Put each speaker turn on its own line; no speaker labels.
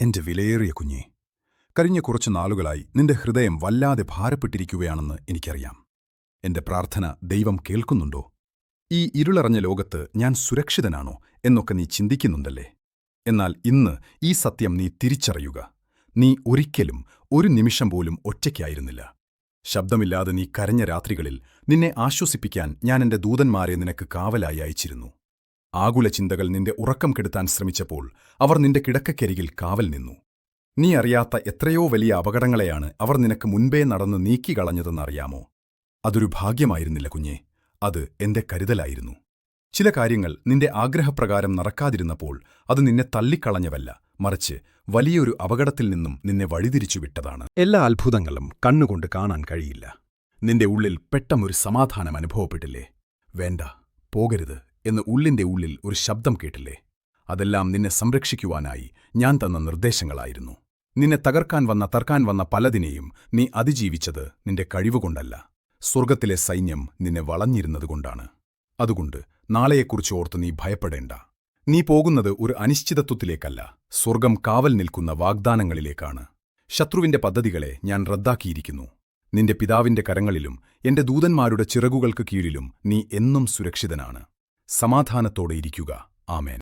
എന്റെ വിലയേറിയ കുഞ്ഞേ കഴിഞ്ഞ കുറച്ചു നാളുകളായി നിന്റെ ഹൃദയം വല്ലാതെ ഭാരപ്പെട്ടിരിക്കുകയാണെന്ന് എനിക്കറിയാം. എന്റെ പ്രാർത്ഥന ദൈവം കേൾക്കുന്നുണ്ടോ? ഈ ഇരുളറഞ്ഞ ലോകത്ത് ഞാൻ സുരക്ഷിതനാണോ എന്നൊക്കെ നീ ചിന്തിക്കുന്നുണ്ടല്ലേ? എന്നാൽ ഇന്ന് ഈ സത്യം നീ തിരിച്ചറിയുക. നീ ഒരിക്കലും ഒരു നിമിഷം പോലും ഒറ്റയ്ക്കായിരുന്നില്ല. ശബ്ദമില്ലാതെ നീ കരഞ്ഞ രാത്രികളിൽ നിന്നെ ആശ്വസിപ്പിക്കാൻ ഞാൻ എന്റെ ദൂതന്മാരെ നിനക്ക് കാവലായി അയച്ചിരുന്നു. ആകുല ചിന്തകൾ നിന്റെ ഉറക്കം കെടുത്താൻ ശ്രമിച്ചപ്പോൾ അവർ നിന്റെ കിടക്കക്കരികിൽ കാവൽ നിന്നു. നീ അറിയാത്ത എത്രയോ വലിയ അപകടങ്ങളെയാണ് അവർ നിനക്ക് മുൻപേ നടന്ന് നീക്കിക്കളഞ്ഞതെന്നറിയാമോ അതൊരു ഭാഗ്യമായിരുന്നില്ല കുഞ്ഞെ അത് എന്റെ കരുതലായിരുന്നു. ചില കാര്യങ്ങൾ നിന്റെ ആഗ്രഹപ്രകാരം നടക്കാതിരുന്നപ്പോൾ അത് നിന്നെ തള്ളിക്കളഞ്ഞവല്ല മറിച്ച് വലിയൊരു അപകടത്തിൽ നിന്നും നിന്നെ വഴിതിരിച്ചുവിട്ടതാണ്. എല്ലാ അത്ഭുതങ്ങളും കണ്ണുകൊണ്ട് കാണാൻ കഴിയില്ല. നിന്റെ ഉള്ളിൽ പെട്ടെന്നൊരു സമാധാനം അനുഭവപ്പെട്ടില്ലേ? വേണ്ട പോകരുത്. എന്ന് ഉള്ളിന്റെ ഉള്ളിൽ ഒരു ശബ്ദം കേട്ടില്ലേ? അതെല്ലാം നിന്നെ സംരക്ഷിക്കുവാനായി ഞാൻ തന്ന നിർദ്ദേശങ്ങളായിരുന്നു. നിന്നെ തകർക്കാൻ വന്ന തർക്കാൻ വന്ന പലതിനെയും നീ അതിജീവിച്ചത് നിന്റെ കഴിവുകൊണ്ടല്ല. സ്വർഗത്തിലെ സൈന്യം നിന്നെ വളഞ്ഞിരുന്നതുകൊണ്ടാണ്. അതുകൊണ്ട് നാളെയെക്കുറിച്ച് ഓർത്ത് നീ ഭയപ്പെടേണ്ട. നീ പോകുന്നത് ഒരു അനിശ്ചിതത്വത്തിലേക്കല്ല. സ്വർഗം കാവൽ നിൽക്കുന്ന വാഗ്ദാനങ്ങളിലേക്കാണ്. ശത്രുവിന്റെ പദ്ധതികളെ ഞാൻ റദ്ദാക്കിയിരിക്കുന്നു. നിന്റെ പിതാവിന്റെ കരങ്ങളിലും എന്റെ ദൂതന്മാരുടെ ചിറകുകൾക്ക് കീഴിലും നീ എന്നും സുരക്ഷിതനാണ്. സമാധാനത്തോടെ ഇരിക്കുക. ആമേൻ.